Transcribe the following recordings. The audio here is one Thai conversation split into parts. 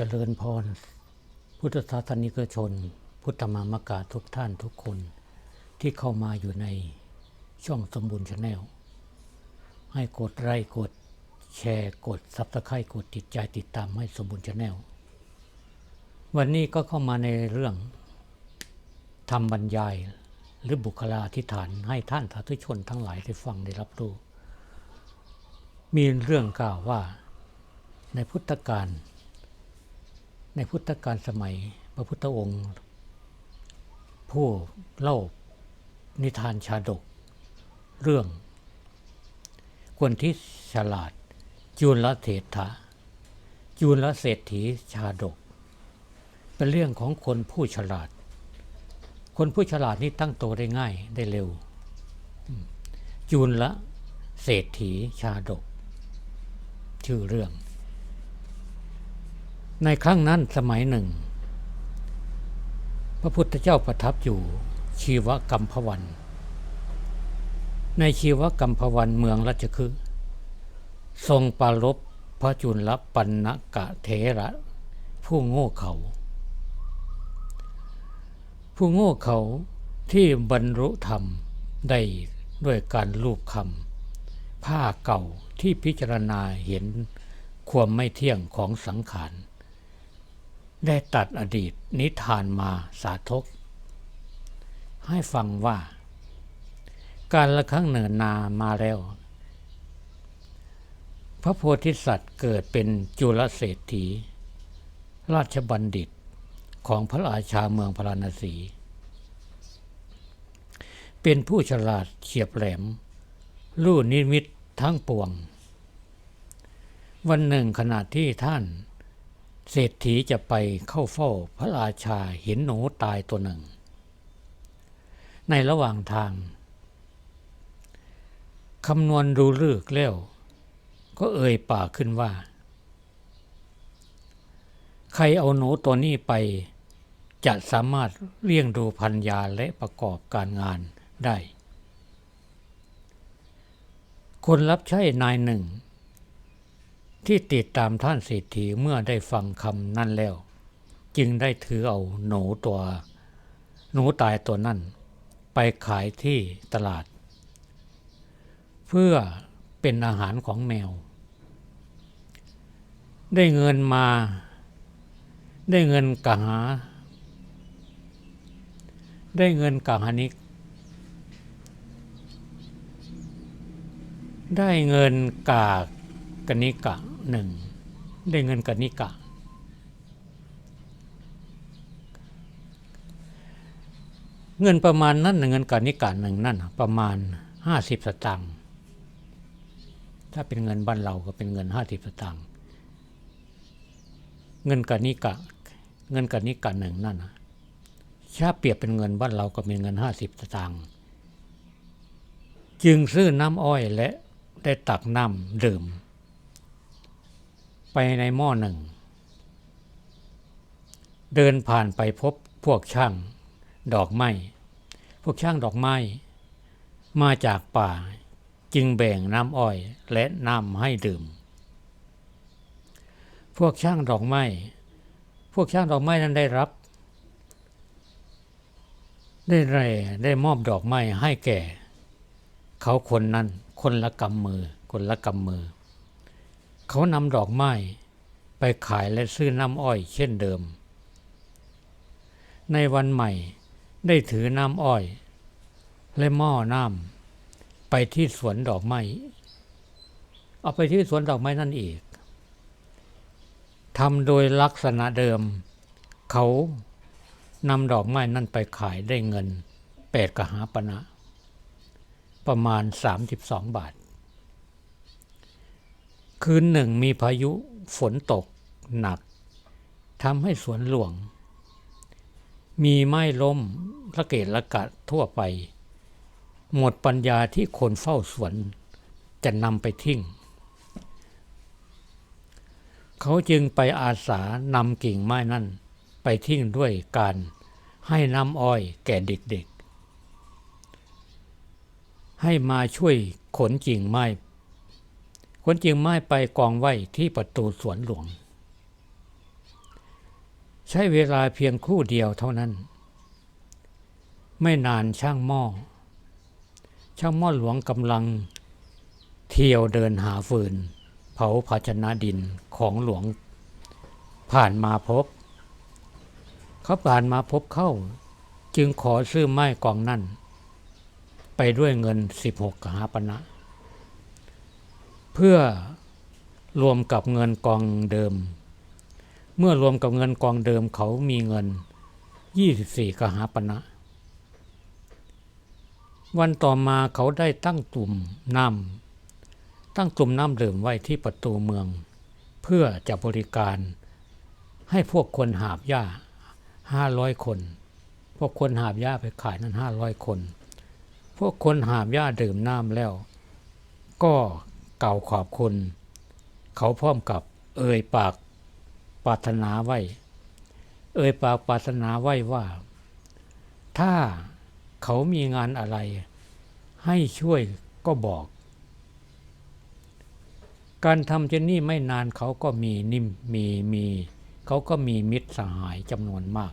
เจริญพร พุทธศาสนิกชน พุทธมามกาทุกท่านทุกคนที่เข้ามาอยู่ในช่องสมบูรณ์ชาแนลให้กดไลค์กดแชร์กดซับสไครต์กดติดใจติดตามให้สมบูรณ์ชาแนลวันนี้ก็เข้ามาในเรื่องทำบรรยายหรือบุคลาธิฐานให้ท่านสาธุชนทั้งหลายได้ฟังได้รับรู้ มีเรื่องกล่าวว่าในพุทธกาล ในพุทธกาลสมัยพระพุทธองค์ ผู้เล่านิทานชาดก เรื่อง คนที่ฉลาดจูลเศรษฐะจูลเศรษฐีชาดก เป็นเรื่องของคนผู้ฉลาด คนผู้ฉลาดนี่ตั้งตัวได้ง่ายได้เร็ว จูลละเศรษฐีชาดก ชื่อเรื่อง ในครั้งนั้นสมัยหนึ่ง พระพุทธเจ้าประทับอยู่ชีวกรรมพวัน ในชีวกรรมพวันเมืองราชคฤห์ทรงปรารบพระจุลปันนกะเถระ ผู้โง่เขา ผู้โง่เขาที่บรรลุธรรมได้ด้วยการรูปคำผ้าเก่าที่พิจารณาเห็นความไม่เที่ยงของสังขาร ได้ตัดอดีตนิทานมาสาธก ให้ฟังว่า การละครั้งเนินนามาแล้ว พระโพธิสัตว์เกิดเป็นจุลเศรษฐี ราชบัณฑิตของพระราชาเมืองพราณสี เป็นผู้ฉลาดเฉียบแหลม รู้นิมิตทั้งปวง วันหนึ่งขณะที่ท่าน เศรษฐีจะไปเข้าเฝ้าพระราชาเห็นหนูตายตัวหนึ่ง ในระหว่างทางคำนวณดูเลือกแล้ว ก็เอ่ยปากขึ้นว่า ใครเอาหนูตัวนี้ไป จะสามารถเลี้ยงดูพันยาและประกอบการงานได้ คนรับใช้นายหนึ่ง ที่ติดตามท่านเศรษฐีเมื่อได้ฟังคำนั้นแล้ว จึงได้ถือเอาหนูตัว หนูตายตัวนั้น ไปขายที่ตลาด เพื่อเป็นอาหารของแมว ได้เงินมา ได้เงินกะหา ได้เงินกะหานิกได้เงินกาก กนิกะหนึ่งได้เงินกนิกะ เงินประมาณนั้นน่ะเงินกนิกะหนึ่งนั่นประมาณห้าสิบสตางค์ถ้าเป็นเงินบ้านเราก็เป็นเงินห้าสิบสตางค์เงินกนิกะ เงินกนิกะหนึ่งนั่นนะถ้าเปรียบเป็นเงินบ้านเราก็เป็นเงินห้าสิบสตางค์จึงซื้อน้ำอ้อยและได้ตักน้ำดื่ม ในหม้อหนึ่ง เดินผ่านไปพบพวกช่าง ดอกไม้ พวกช่างดอกไม้ มาจากป่าจึงแบ่งน้ำอ้อยและน้ำให้ดื่ม พวกช่างดอกไม้ พวกช่างดอกไม้นั้นได้รับ ได้แรได้มอบดอกไม้ให้แก่ เขาคนนั้นคนละกำมือ คนละกำมือ เขานำดอกไม้ไปขายและซื้อน้ำอ้อยเช่นเดิม ในวันใหม่ได้ถือน้ำอ้อย และหม้อน้ำไปที่สวนดอกไม้ เอาไปที่สวนดอกไม้นั่นอีกทำโดยลักษณะเดิม เขานำดอกไม้นั่นไปขายได้เงินแปดกหาปณะประมาณ 32 บาท คืนหนึ่งมีพายุฝนตกหนักทำให้สวนหลวง มีไม้ล้มระเกะระกะทั่วไป หมดปัญญาที่คนเฝ้าสวนจะนำไปทิ้ง เขาจึงไปอาสานำกิ่งไม้นั่นไปทิ้งด้วยการให้น้ำอ้อยแก่เด็กๆ ให้มาช่วยขนกิ่งไม้ ขนกิ่งไม้ไปกองไว้ที่ประตูสวนหลวง ใช้เวลาเพียงคู่เดียวเท่านั้น ไม่นานช่างหม้อ ช่างหม้อหลวงกำลัง เที่ยวเดินหาฟืน เผาภาชนะดินของหลวง ผ่านมาพบ เขาผ่านมาพบเข้า จึงขอซื้อไม้กองนั่น ไปด้วยเงิน 16กหาปณะ เพื่อรวมกับเงินกองเดิม เมื่อรวมกับเงินกองเดิมเขามีเงิน 24 กหาปณะวันต่อมาเขาได้ตั้งตุ่มน้ำตั้งตุ่มน้ำเดื่มไว้ที่ประตูเมือง เพื่อจะบริการให้พวกคนหาบหญ้าห้าร้อยคน พวกคนหาบหญ้าไปขายนั้นห้าร้อยคน พวกคนหาบหญ้าดื่มน้ำแล้ว ก็ กล่าวขอบคุณ เขาพร้อมกับเอ่ยปากปรารถนาไว้ เอ่ยปากปรารถนาไว้ว่า ถ้าเขามีงานอะไร ให้ช่วยก็บอก การทำเจนนี่ไม่นานเขาก็มีนิ่มมีมีเขาก็มีมิตรสหายจำนวนมาก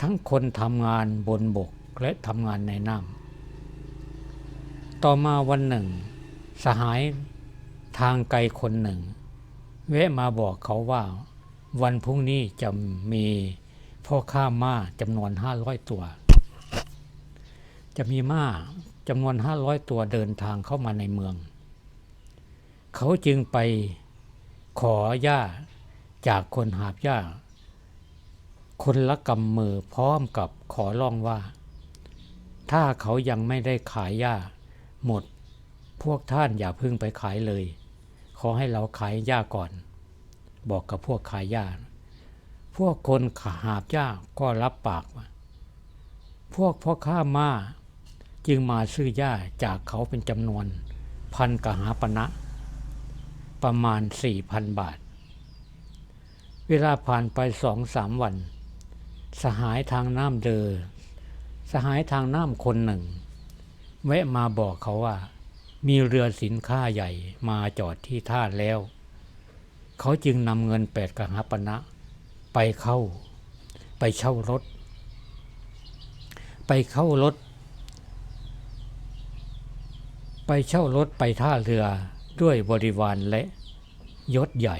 ทั้งคนทำงานบนบกและทำงานในน้ำต่อมาวันหนึ่ง สหายทางไกลคนหนึ่งแวะมาบอกเขาว่า วันพรุ่งนี้จะมีพ่อค้าม้าจำนวนห้าร้อยตัว จะมีม้าจำนวนห้าร้อยตัวเดินทางเข้ามาในเมือง เขาจึงไปขอหญ้าจากคนหาบหญ้า คนละกำมือพร้อมกับขอร้องว่า ถ้าเขายังไม่ได้ขายหญ้าหมด พวกท่านอย่าพึ่งไปขายเลย ขอให้เราขายหญ้าก่อน บอกกับพวกขายหญ้า พวกคนหาบหญ้าก็รับปากว่า พวกพ่อค้ามาจึงมาซื้อหญ้าจากเขาเป็นจำนวนพันกหาปณะประมาณสี่พันบาท เวลาผ่านไปสองสามวัน สหายทางน้ำเดอ สหายทางน้ำคนหนึ่งแวะมาบอกเขาว่า มีเรือสินค้าใหญ่มาจอดที่ท่าแล้ว เขาจึงนำเงินแปดกหาปณะไปเข้า ไปเช่ารถ ไปเข้ารถ ไปเช่ารถไปท่าเรือด้วยบริวารและยศใหญ่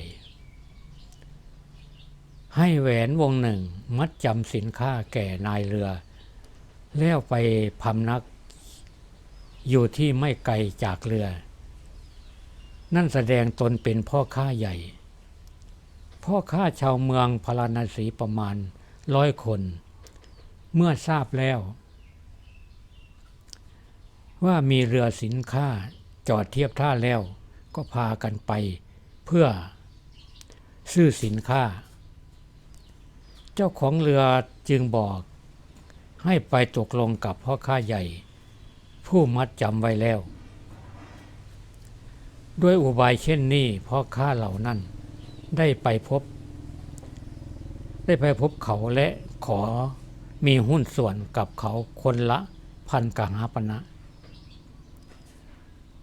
ให้แหวนวงหนึ่งมัดจำสินค้าแก่นายเรือ แล้วไปพำนัก อยู่ที่ไม่ไกลจากเรือ นั่นแสดงตนเป็นพ่อค้าใหญ่ พ่อค้าชาวเมืองพาราณสีประมาณร้อยคน เมื่อทราบแล้ว ว่ามีเรือสินค้าจอดเทียบท่าแล้วก็พากันไปเพื่อซื้อสินค้า เจ้าของเรือจึงบอกให้ไปตกลงกับพ่อค้าใหญ่ ผู้มัดจำไว้แล้ว ด้วยอุบายเช่นนี้พ่อค้าเหล่านั้นได้ไปพบ ได้ไปพบเขาและขอมีหุ้นส่วนกับเขาคนละพันกหาปณะ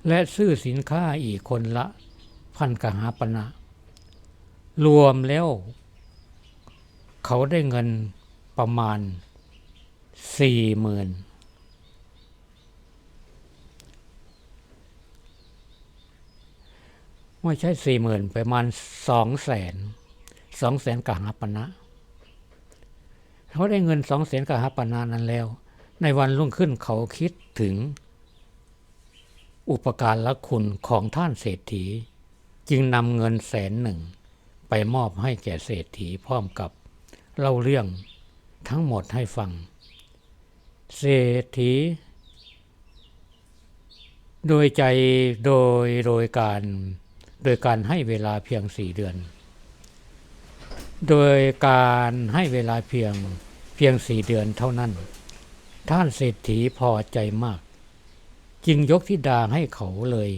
และซื้อสินค้าอีกคนละพันกหาปณะรวมแล้ว เขาได้เงินประมาณสี่หมื่น ไม่ใช่สี่หมื่นประมาณสองแสนสองแสนกหาปณะเขาได้เงินสองแสนกหาปณะนั้นแล้ว ในวันรุ่งขึ้นเขาคิดถึง อุปการละคุณของท่านเศรษฐี จึงนำเงินแสนหนึ่ง ไปมอบให้แก่เศรษฐีพร้อมกับเล่าเรื่องทั้งหมดให้ฟัง เศรษฐี โดยใจโดยโดยการ โดยการให้เวลาเพียงสี่เดือน โดยการให้เวลาเพียงเพียงสี่เดือนเท่านั้น ท่านเศรษฐีพอใจมาก จึงยกธิดาให้เขาเลย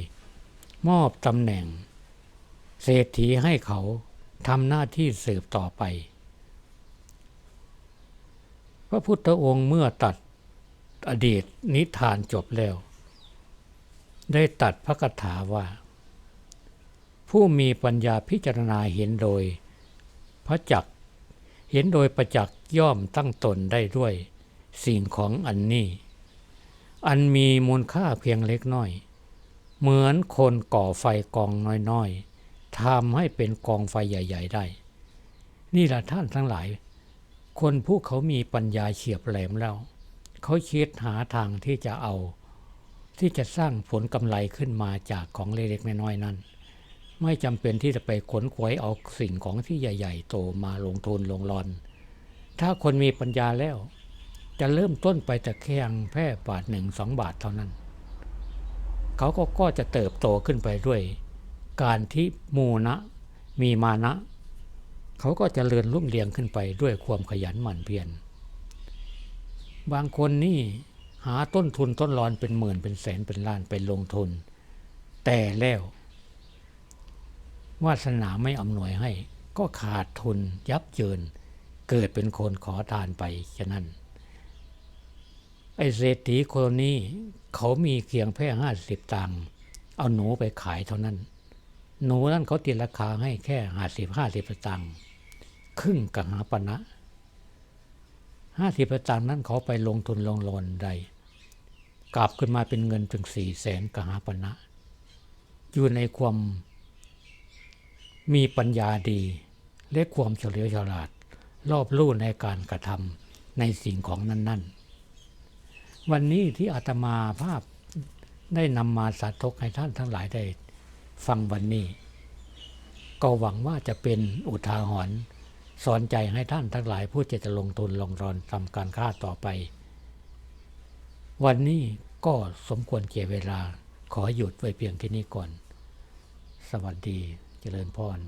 มอบตำแหน่ง เศรษฐีให้เขาทำหน้าที่สืบต่อไป พระพุทธองค์เมื่อตัดอดีตนิทานจบแล้ว ได้ตัดพระคาถาว่า ผู้มีปัญญาพิจารณาเห็นโดย พระจักเห็นโดยประจักษ์ย่อมตั้งตนได้ด้วย สิ่งของอันนี้ อันมีมูลค่าเพียงเล็กน้อย เหมือนคนก่อไฟกองน้อยๆทำให้เป็นกองไฟใหญ่ ๆ ได้ นี่แหละท่านทั้งหลาย คนผู้เขามีปัญญาเฉียบแหลมแล้ว เขาคิดหาทางที่จะเอา ที่จะสร้างผลกำไรขึ้นมาจากของเล็กๆน้อยๆนั้น ไม่จำเป็นที่จะไปขนขวยเอาสิ่งของที่ใหญ่ ๆ โตมาลงทุนลงรอน ถ้าคนมีปัญญาแล้ว จะเริ่มต้นไปแต่แค่แค่บาทหนึ่งสองบาทเท่านั้น เขาก็ก็จะเติบโตขึ้นไปด้วย การที่มูนะมีมานะ เขาก็จะเจริญรุ่งเรืองขึ้นไปด้วยความขยันหมั่นเพียรบางคนนี่หาต้นทุนต้นรอนเป็นหมื่นเป็นแสนเป็นล้านไปลงทุน แต่แล้ว วาสนาไม่อำนวยให้ ก็ขาดทุนยับเยิน เกิดเป็นคนขอทานไปฉะนั้น ไอเศรษฐีคนนี้เขามีเพียงแค่ห้าสิบตังค์เอาหนูไปขายเท่านั้น หนูนั้นเขาตีราคาให้แค่ห้าสิบห้าสิบตังค์ครึ่งกับหาปณะห้าสิบตังค์นั้นเขาไปลงทุนลงรอนใดกลับขึ้นมาเป็นเงินถึงสี่แสนกหาปณะอยู่ในความ มีปัญญาดี และความเฉลียวฉลาด รอบรู้ในการกระทำในสิ่งของนั้น ๆ วันนี้ที่อาตมาภาพได้นำมาสาธกให้ท่านทั้งหลายได้ ฟังวันนี้ ก็หวังว่าจะเป็นอุทาหรณ์สอนใจให้ท่านทั้งหลายผู้จะจะลงทุนลงรอนทำการค้าต่อไป วันนี้ก็สมควรเกี่ยเวลาขอหยุดไว้เพียงที่นี้ก่อน สวัสดี เจริญพร